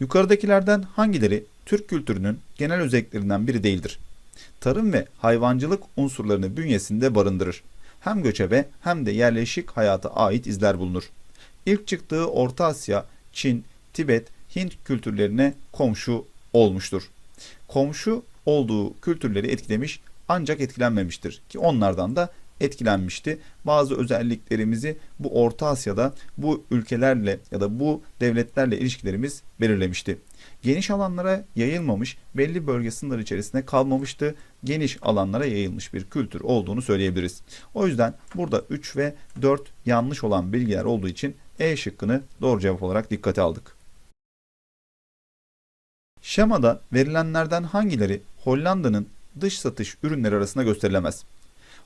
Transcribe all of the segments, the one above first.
Yukarıdakilerden hangileri Türk kültürünün genel özelliklerinden biri değildir? Tarım ve hayvancılık unsurlarını bünyesinde barındırır. Hem göçebe hem de yerleşik hayata ait izler bulunur. İlk çıktığı Orta Asya, Çin, Tibet, Hint kültürlerine komşu olmuştur. Komşu olduğu kültürleri etkilemiş ancak etkilenmemiştir ki onlardan da etkilenmişti. Bazı özelliklerimizi bu Orta Asya'da bu ülkelerle ya da bu devletlerle ilişkilerimiz belirlemişti. Geniş alanlara yayılmamış, belli bölge sınırları içerisinde kalmamıştı. Geniş alanlara yayılmış bir kültür olduğunu söyleyebiliriz. O yüzden burada 3 ve 4 yanlış olan bilgiler olduğu için E şıkkını doğru cevap olarak dikkate aldık. Şemada verilenlerden hangileri Hollanda'nın dış satış ürünleri arasında gösterilemez?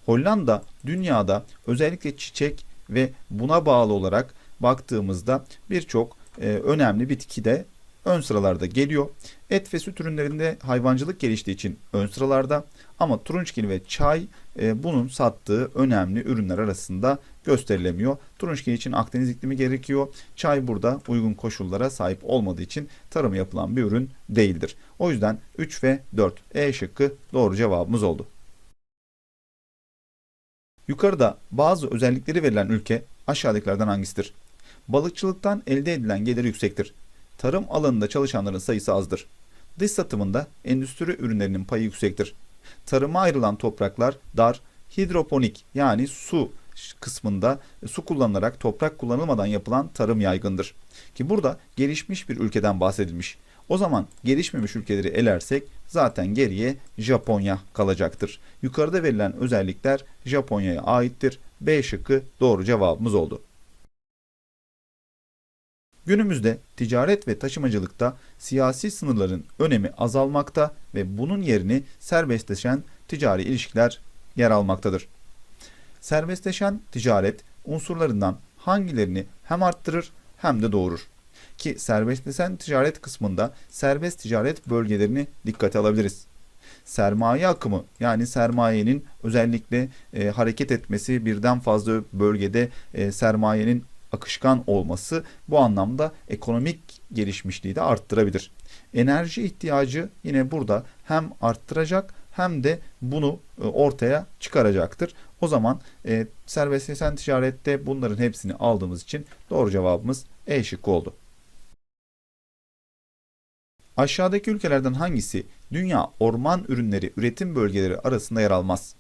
Hollanda dünyada özellikle çiçek ve buna bağlı olarak baktığımızda birçok e, önemli bitki de ön sıralarda geliyor. Et ve süt ürünlerinde hayvancılık geliştiği için ön sıralarda ama turunçgil ve çay e, bunun sattığı önemli ürünler arasında gösterilemiyor. Turunçgil için Akdeniz iklimi gerekiyor. Çay burada uygun koşullara sahip olmadığı için tarım yapılan bir ürün değildir. O yüzden 3 ve 4 E şıkkı doğru cevabımız oldu. Yukarıda bazı özellikleri verilen ülke aşağıdakilerden hangisidir? Balıkçılıktan elde edilen gelir yüksektir. Tarım alanında çalışanların sayısı azdır. Dış satımında endüstri ürünlerinin payı yüksektir. Tarıma ayrılan topraklar dar, hidroponik yani su kısmında su kullanılarak toprak kullanılmadan yapılan tarım yaygındır. Ki burada gelişmiş bir ülkeden bahsedilmiş. O zaman gelişmemiş ülkeleri elersek zaten geriye Japonya kalacaktır. Yukarıda verilen özellikler Japonya'ya aittir. B şıkkı doğru cevabımız oldu. Günümüzde ticaret ve taşımacılıkta siyasi sınırların önemi azalmakta ve bunun yerini serbestleşen ticari ilişkiler yer almaktadır. Serbestleşen ticaret unsurlarından hangilerini hem arttırır hem de doğurur? Ki serbestleşen ticaret kısmında serbest ticaret bölgelerini dikkate alabiliriz. Sermaye akımı yani sermayenin özellikle e, hareket etmesi birden fazla bölgede e, sermayenin akışkan olması bu anlamda ekonomik gelişmişliği de arttırabilir. Enerji ihtiyacı yine burada hem arttıracak hem de bunu e, ortaya çıkaracaktır. O zaman e, serbestleşen ticarette bunların hepsini aldığımız için doğru cevabımız E şıkkı oldu. Aşağıdaki ülkelerden hangisi dünya orman ürünleri üretim bölgeleri arasında yer almaz?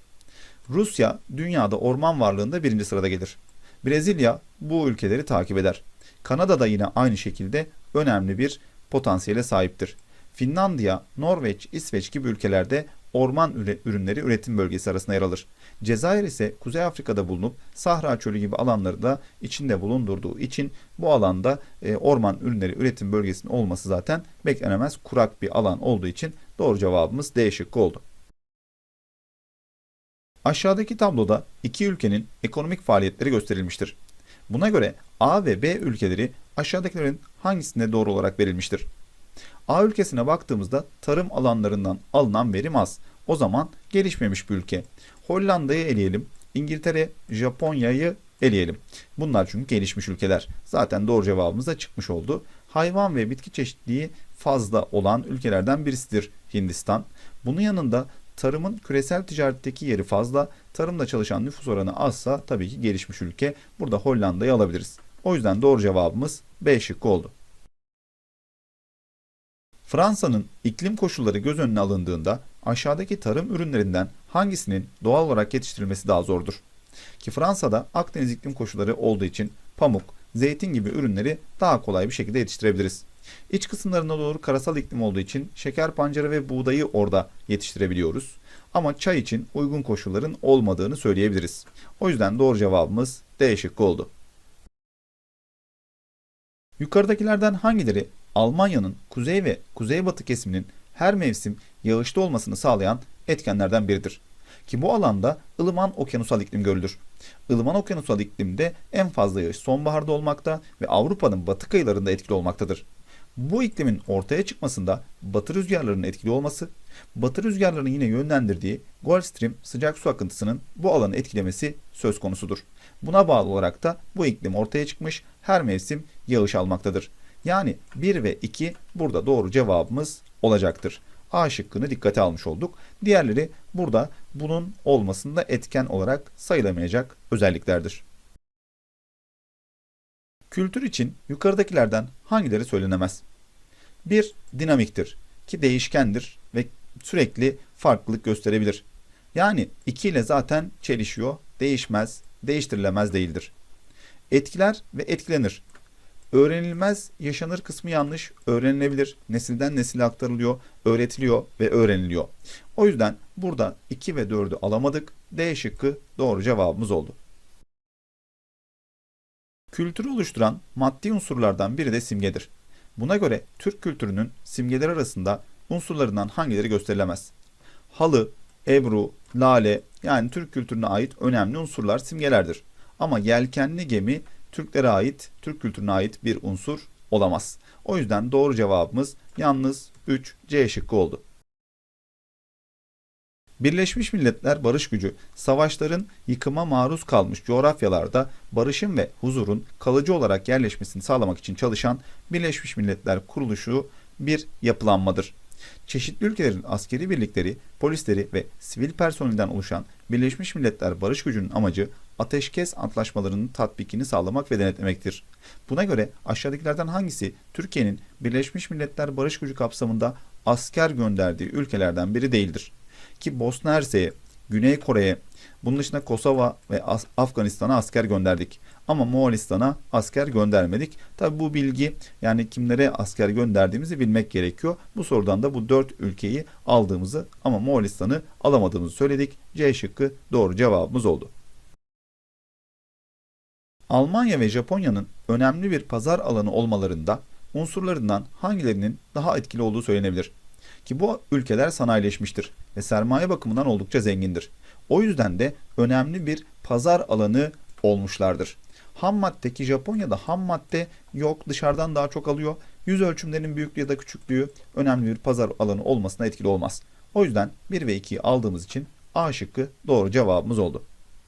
Rusya dünyada orman varlığında birinci sırada gelir. Brezilya bu ülkeleri takip eder. Kanada da yine aynı şekilde önemli bir potansiyele sahiptir. Finlandiya, Norveç, İsveç gibi ülkelerde orman ürünleri üretim bölgesi arasında yer alır. Cezayir ise Kuzey Afrika'da bulunup Sahra Çölü gibi alanları da içinde bulundurduğu için bu alanda e, orman ürünleri üretim bölgesinin olması zaten beklenemez kurak bir alan olduğu için doğru cevabımız D şıkkı oldu. Aşağıdaki tabloda iki ülkenin ekonomik faaliyetleri gösterilmiştir. Buna göre A ve B ülkeleri aşağıdakilerin hangisinde doğru olarak verilmiştir? A ülkesine baktığımızda tarım alanlarından alınan verim az. O zaman gelişmemiş bir ülke. Hollanda'yı eleyelim. İngiltere, Japonya'yı eleyelim. Bunlar çünkü gelişmiş ülkeler. Zaten doğru cevabımız da çıkmış oldu. Hayvan ve bitki çeşitliliği fazla olan ülkelerden birisidir Hindistan. Bunun yanında tarımın küresel ticaretteki yeri fazla, tarımda çalışan nüfus oranı azsa tabii ki gelişmiş ülke. Burada Hollanda'yı alabiliriz. O yüzden doğru cevabımız B şıkkı oldu. Fransa'nın iklim koşulları göz önüne alındığında aşağıdaki tarım ürünlerinden hangisinin doğal olarak yetiştirilmesi daha zordur? Ki Fransa'da Akdeniz iklim koşulları olduğu için pamuk, zeytin gibi ürünleri daha kolay bir şekilde yetiştirebiliriz. İç kısımlarına doğru karasal iklim olduğu için şeker pancarı ve buğdayı orada yetiştirebiliyoruz. Ama çay için uygun koşulların olmadığını söyleyebiliriz. O yüzden doğru cevabımız D şıkkı oldu. Yukarıdakilerden hangileri Almanya'nın kuzey ve kuzeybatı kesiminin her mevsim yağışlı olmasını sağlayan etkenlerden biridir. Ki bu alanda ılıman okyanusal iklim görülür. Ilıman okyanusal iklimde en fazla yağış sonbaharda olmakta ve Avrupa'nın batı kıyılarında etkili olmaktadır. Bu iklimin ortaya çıkmasında batı rüzgarlarının etkili olması, batı rüzgarlarının yine yönlendirdiği Gulf Stream sıcak su akıntısının bu alanı etkilemesi söz konusudur. Buna bağlı olarak da bu iklim ortaya çıkmış her mevsim yağış almaktadır. Yani 1 ve 2 burada doğru cevabımız olacaktır. A şıkkını dikkate almış olduk. Diğerleri burada bunun olmasında etken olarak sayılamayacak özelliklerdir. Kültür için yukarıdakilerden hangileri söylenemez? 1. Dinamiktir ki değişkendir ve sürekli farklılık gösterebilir. Yani 2 ile zaten çelişiyor, değişmez, değiştirilemez değildir. Etkiler ve etkilenir. Öğrenilmez, yaşanır kısmı yanlış, öğrenilebilir, nesilden nesile aktarılıyor, öğretiliyor ve öğreniliyor. O yüzden burada 2 ve 4'ü alamadık. D şıkkı doğru cevabımız oldu. Kültürü oluşturan maddi unsurlardan biri de simgedir. Buna göre Türk kültürünün simgeler arasında unsurlarından hangileri gösterilemez? Halı, ebru, lale yani Türk kültürüne ait önemli unsurlar simgelerdir. Ama yelkenli gemi Türklere ait, Türk kültürüne ait bir unsur olamaz. O yüzden doğru cevabımız yalnız 3 C şıkkı oldu. Birleşmiş Milletler barış gücü, savaşların yıkıma maruz kalmış coğrafyalarda barışın ve huzurun kalıcı olarak yerleşmesini sağlamak için çalışan Birleşmiş Milletler kuruluşu bir yapılanmadır. Çeşitli ülkelerin askeri birlikleri, polisleri ve sivil personelden oluşan Birleşmiş Milletler barış gücünün amacı ateşkes antlaşmalarının tatbikini sağlamak ve denetlemektir. Buna göre aşağıdakilerden hangisi Türkiye'nin Birleşmiş Milletler barış gücü kapsamında asker gönderdiği ülkelerden biri değildir? Ki Bosna Hersek'e, Güney Kore'ye, bunun dışında Kosova ve Afganistan'a asker gönderdik. Ama Moğolistan'a asker göndermedik. Tabi bu bilgi yani kimlere asker gönderdiğimizi bilmek gerekiyor. Bu sorudan da bu dört ülkeyi aldığımızı ama Moğolistan'ı alamadığımızı söyledik. C şıkkı doğru cevabımız oldu. Almanya ve Japonya'nın önemli bir pazar alanı olmalarında unsurlarından hangilerinin daha etkili olduğu söylenebilir. Ki bu ülkeler sanayileşmiştir ve sermaye bakımından oldukça zengindir. O yüzden de önemli bir pazar alanı olmuşlardır. Ham madde ki Japonya'da ham madde yok dışarıdan daha çok alıyor. Yüz ölçümlerinin büyüklüğü ya da küçüklüğü önemli bir pazar alanı olmasına etkili olmaz. O yüzden 1 ve 2'yi aldığımız için A şıkkı doğru cevabımız oldu.